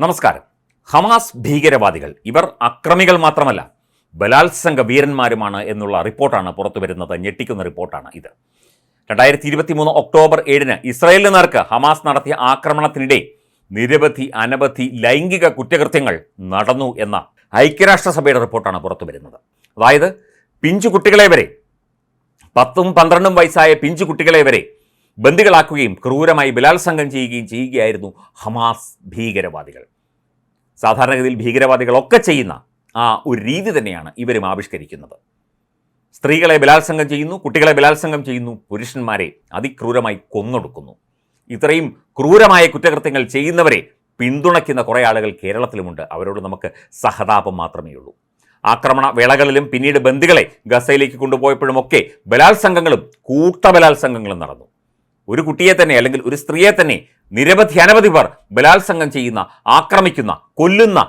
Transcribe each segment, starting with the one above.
നമസ്കാരം. ഹമാസ് ഭീകരവാദികൾ ഇവർ അക്രമികൾ മാത്രമല്ല ബലാത്സംഗ വീരന്മാരുമാണ് എന്നുള്ള റിപ്പോർട്ടാണ് പുറത്തു വരുന്നത് ഞെട്ടിക്കുന്ന റിപ്പോർട്ടാണ് ഇത്. രണ്ടായിരത്തി ഇരുപത്തി മൂന്ന് ഒക്ടോബർ ഏഴിന് ഇസ്രായേലിന് നേർക്ക് ഹമാസ് നടത്തിയ ആക്രമണത്തിനിടെ നിരവധി അനവധി ലൈംഗിക കുറ്റകൃത്യങ്ങൾ നടന്നു എന്ന ഐക്യരാഷ്ട്രസഭയുടെ റിപ്പോർട്ടാണ് പുറത്തു വരുന്നത്. അതായത് പിഞ്ചു കുട്ടികളെ വരെ പത്തും പന്ത്രണ്ടും വയസ്സായ പിഞ്ചു കുട്ടികളെ വരെ ബന്ദികളാക്കുകയും ക്രൂരമായി ബലാത്സംഗം ചെയ്യുകയും ചെയ്യുകയായിരുന്നു ഹമാസ് ഭീകരവാദികൾ. സാധാരണഗതിയിൽ ഭീകരവാദികളൊക്കെ ചെയ്യുന്ന ആ ഒരു രീതി തന്നെയാണ് ഇവരും ആവിഷ്കരിക്കുന്നത്. സ്ത്രീകളെ ബലാത്സംഗം ചെയ്യുന്നു കുട്ടികളെ ബലാത്സംഗം ചെയ്യുന്നു പുരുഷന്മാരെ അതിക്രൂരമായി കൊന്നൊടുക്കുന്നു. ഇത്രയും ക്രൂരമായ കുറ്റകൃത്യങ്ങൾ ചെയ്യുന്നവരെ പിന്തുണയ്ക്കുന്ന കുറേ ആളുകൾ കേരളത്തിലുമുണ്ട്. അവരോട് നമുക്ക് സഹതാപം മാത്രമേ ഉള്ളൂ. ആക്രമണ വേളകളിലും പിന്നീട് ബന്ദികളെ ഗസയിലേക്ക് കൊണ്ടുപോയപ്പോഴുമൊക്കെ ബലാത്സംഗങ്ങളും കൂട്ടബലാത്സംഗങ്ങളും നടന്നു. ഒരു കുട്ടിയെ തന്നെ അല്ലെങ്കിൽ ഒരു സ്ത്രീയെ തന്നെ നിരവധി അനവധി പേർ ബലാത്സംഗം ചെയ്യുന്ന ആക്രമിക്കുന്ന കൊല്ലുന്ന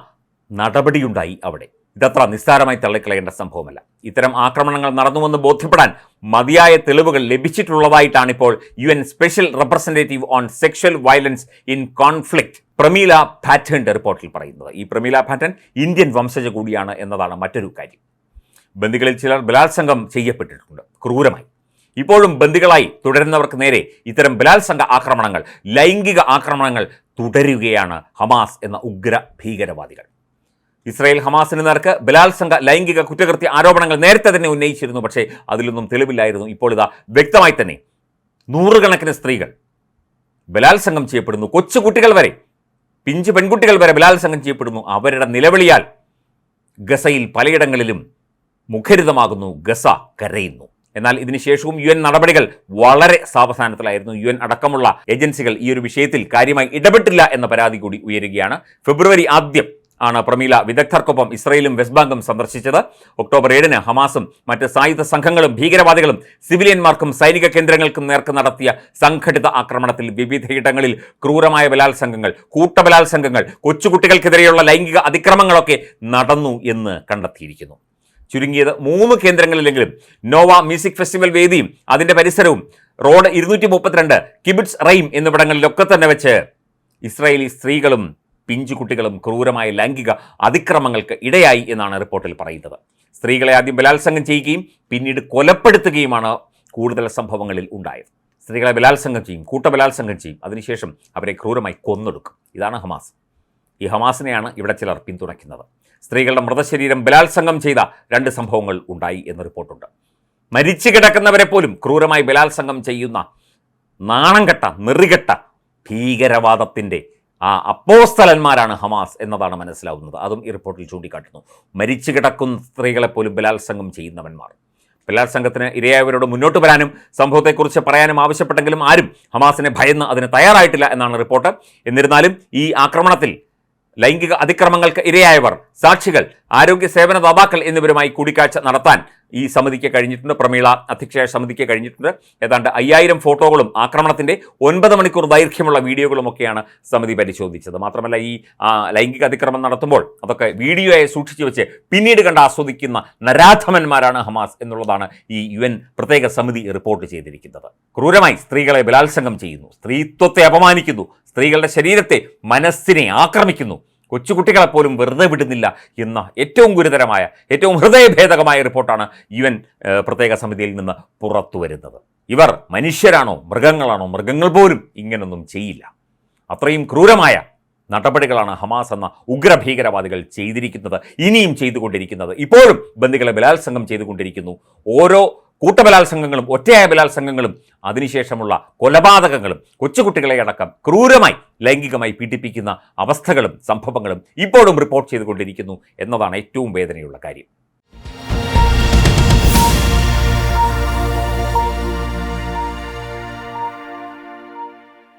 നടപടിയുണ്ടായി അവിടെ. ഇതത്ര നിസ്സാരമായി തള്ളിക്കളയേണ്ട സംഭവമല്ല. ഇത്തരം ആക്രമണങ്ങൾ നടന്നുവെന്ന് ബോധ്യപ്പെടാൻ മതിയായ തെളിവുകൾ ലഭിച്ചിട്ടുള്ളതായിട്ടാണ് ഇപ്പോൾ U N special representative on sexual violence in conflict Pramila പാറ്റേണിന്റെ റിപ്പോർട്ടിൽ പറയുന്നത്. ഈ പ്രമീല പാറ്റേൺ ഇന്ത്യൻ വംശജ കൂടിയാണ് എന്നതാണ് മറ്റൊരു കാര്യം. ബന്ധുക്കളിൽ ചിലർ ബലാത്സംഗം ചെയ്യപ്പെട്ടിട്ടുണ്ട്. ക്രൂരമായി. ഇപ്പോഴും ബന്ദികളായി തുടരുന്നവർക്ക് നേരെ ഇത്തരം ബലാത്സംഗ ആക്രമണങ്ങൾ ലൈംഗിക ആക്രമണങ്ങൾ തുടരുകയാണ് ഹമാസ് എന്ന ഉഗ്ര ഭീകരവാദികൾ. ഇസ്രായേൽ ഹമാസിന് നേർക്ക് ബലാത്സംഗ ലൈംഗിക കുറ്റകൃത്യ ആരോപണങ്ങൾ നേരത്തെ തന്നെ ഉന്നയിച്ചിരുന്നു പക്ഷേ അതിലൊന്നും തെളിവില്ലായിരുന്നു. ഇപ്പോൾ ഇതാ വ്യക്തമായി തന്നെ നൂറുകണക്കിന് സ്ത്രീകൾ ബലാത്സംഗം ചെയ്യപ്പെടുന്നു. കൊച്ചു കുട്ടികൾ വരെ പിഞ്ചു പെൺകുട്ടികൾ വരെ ബലാത്സംഗം ചെയ്യപ്പെടുന്നു. അവരുടെ നിലവിളിയാൽ ഗസയിൽ പലയിടങ്ങളിലും മുഖരിതമാകുന്നു. ഗസ കരയുന്നു. എന്നാൽ ഇതിനുശേഷവും യു എൻ നടപടികൾ വളരെ സാവധാനത്തിലായിരുന്നു യു എൻ അടക്കമുള്ള ഏജൻസികൾ ഈ ഒരു വിഷയത്തിൽ കാര്യമായി ഇടപെട്ടില്ല എന്ന പരാതി കൂടി ഉയരുകയാണ്. ഫെബ്രുവരി ആദ്യം ആണ് പ്രമീല വിദഗ്ധർക്കൊപ്പം ഇസ്രയേലും വെസ്റ്റ് ബാങ്കും സന്ദർശിച്ചത്. ഒക്ടോബർ ഏഴിന് ഹമാസും മറ്റ് സായുധ സംഘങ്ങളും ഭീകരവാദികളും സിവിലിയന്മാർക്കും സൈനിക കേന്ദ്രങ്ങൾക്കും നേർക്ക് നടത്തിയ സംഘടിത ആക്രമണത്തിൽ വിവിധയിടങ്ങളിൽ ക്രൂരമായ ബലാത്സംഗങ്ങൾ കൂട്ടബലാത്സംഗങ്ങൾ കൊച്ചുകുട്ടികൾക്കെതിരെയുള്ള ലൈംഗിക അതിക്രമങ്ങളൊക്കെ നടന്നു എന്ന് കണ്ടെത്തിയിരിക്കുന്നു. ചുരുങ്ങിയത് മൂന്ന് കേന്ദ്രങ്ങളിലെങ്കിലും നോവ മ്യൂസിക് ഫെസ്റ്റിവൽ വേദിയും അതിന്റെ പരിസരവും റോഡ് ഇരുന്നൂറ്റി മുപ്പത്തിരണ്ട് കിബിറ്റ്സ് റൈം എന്നിവിടങ്ങളിലൊക്കെ തന്നെ വെച്ച് ഇസ്രായേലി സ്ത്രീകളും പിഞ്ചുകുട്ടികളും ക്രൂരമായ ലൈംഗിക അതിക്രമങ്ങൾക്ക് ഇടയായി എന്നാണ് റിപ്പോർട്ടിൽ പറയുന്നത്. സ്ത്രീകളെ ആദ്യം ബലാത്സംഗം ചെയ്യുകയും പിന്നീട് കൊലപ്പെടുത്തുകയുമാണ് കൂടുതൽ സംഭവങ്ങളിൽ ഉണ്ടായത്. സ്ത്രീകളെ ബലാത്സംഗം ചെയ്യും കൂട്ടബലാത്സംഗം ചെയ്യും. അതിനുശേഷം അവരെ ക്രൂരമായി കൊന്നൊടുക്കും. ഇതാണ് ഹമാസ്. ഈ ഹമാസിനെയാണ് ഇവിടെ ചിലർ പിന്തുണയ്ക്കുന്നത്. സ്ത്രീകളുടെ മൃതശരീരം ബലാത്സംഗം ചെയ്ത രണ്ട് സംഭവങ്ങൾ ഉണ്ടായി എന്ന് റിപ്പോർട്ടുണ്ട്. മരിച്ചു കിടക്കുന്നവരെ പോലും ക്രൂരമായി ബലാത്സംഗം ചെയ്യുന്ന നാണംകെട്ട നെറികെട്ട ഭീകരവാദത്തിന്റെ ആ അപ്പോസ്തലന്മാരാണ് ഹമാസ് എന്നതാണ് മനസ്സിലാവുന്നത്. അതും ഈ റിപ്പോർട്ടിൽ ചൂണ്ടിക്കാട്ടുന്നു. മരിച്ചു കിടക്കുന്ന സ്ത്രീകളെ പോലും ബലാത്സംഗം ചെയ്യുന്നവന്മാർ. ബലാത്സംഗത്തിന് ഇരയായവരോട് മുന്നോട്ട് വരാനും സംഭവത്തെക്കുറിച്ച് പറയാനും ആവശ്യപ്പെട്ടെങ്കിലും ആരും ഹമാസിനെ ഭയന്ന് അതിന് തയ്യാറായിട്ടില്ല എന്നാണ് റിപ്പോർട്ട്. എന്നിരുന്നാലും ഈ ആക്രമണത്തിൽ ലൈംഗിക അതിക്രമങ്ങൾക്ക് ഇരയായവർ. സാക്ഷികൾ ആരോഗ്യ സേവന ദാതാക്കൾ എന്നിവരുമായി കൂടിക്കാഴ്ച നടത്താൻ ഈ സമിതിക്ക് കഴിഞ്ഞിട്ടുണ്ട്. പ്രമീള അധ്യക്ഷയായ സമിതിക്ക് കഴിഞ്ഞിട്ടുണ്ട്. ഏതാണ്ട് അയ്യായിരം ഫോട്ടോകളും ആക്രമണത്തിന്റെ ഒൻപത് മണിക്കൂർ ദൈർഘ്യമുള്ള വീഡിയോകളുമൊക്കെയാണ് സമിതി പരിശോധിച്ചത്. മാത്രമല്ല ഈ ലൈംഗിക അതിക്രമം നടത്തുമ്പോൾ അതൊക്കെ വീഡിയോയെ സൂക്ഷിച്ചു വെച്ച് പിന്നീട് കണ്ട് ആസ്വദിക്കുന്ന നരാധമന്മാരാണ് ഹമാസ് എന്നുള്ളതാണ് ഈ യു എൻ പ്രത്യേക സമിതി റിപ്പോർട്ട് ചെയ്തിരിക്കുന്നത്. ക്രൂരമായി സ്ത്രീകളെ ബലാത്സംഗം ചെയ്യുന്നു. സ്ത്രീത്വത്തെ അപമാനിക്കുന്നു. സ്ത്രീകളുടെ ശരീരത്തെ മനസ്സിനെ ആക്രമിക്കുന്നു. കൊച്ചുകുട്ടികളെ പോലും വെറുതെ വിടുന്നില്ല എന്ന ഏറ്റവും ഗുരുതരമായ ഏറ്റവും ഹൃദയഭേദകമായ റിപ്പോർട്ടാണ് യു എൻ പ്രത്യേക സമിതിയിൽ നിന്ന് പുറത്തു വരുന്നത്. ഇവർ മനുഷ്യരാണോ മൃഗങ്ങളാണോ മൃഗങ്ങൾ പോലും ഇങ്ങനൊന്നും ചെയ്യില്ല. അത്രയും ക്രൂരമായ നടപടികളാണ് ഹമാസ് എന്ന ഉഗ്രഭീകരവാദികൾ ചെയ്തിരിക്കുന്നത് ഇനിയും ചെയ്തുകൊണ്ടിരിക്കുന്നത്. ഇപ്പോഴും ബന്ദികളെ ബലാത്സംഗം ചെയ്തുകൊണ്ടിരിക്കുന്നു. ഓരോ കൂട്ടബലാത്സംഗങ്ങളും ഒറ്റയായ ബലാത്സംഗങ്ങളും അതിനുശേഷമുള്ള കൊലപാതകങ്ങളും കൊച്ചുകുട്ടികളെ അടക്കം ക്രൂരമായി ലൈംഗികമായി പീഡിപ്പിക്കുന്ന അവസ്ഥകളും സംഭവങ്ങളും ഇപ്പോഴും റിപ്പോർട്ട് ചെയ്തുകൊണ്ടിരിക്കുന്നു എന്നതാണ് ഏറ്റവും വേദനയുള്ള കാര്യം.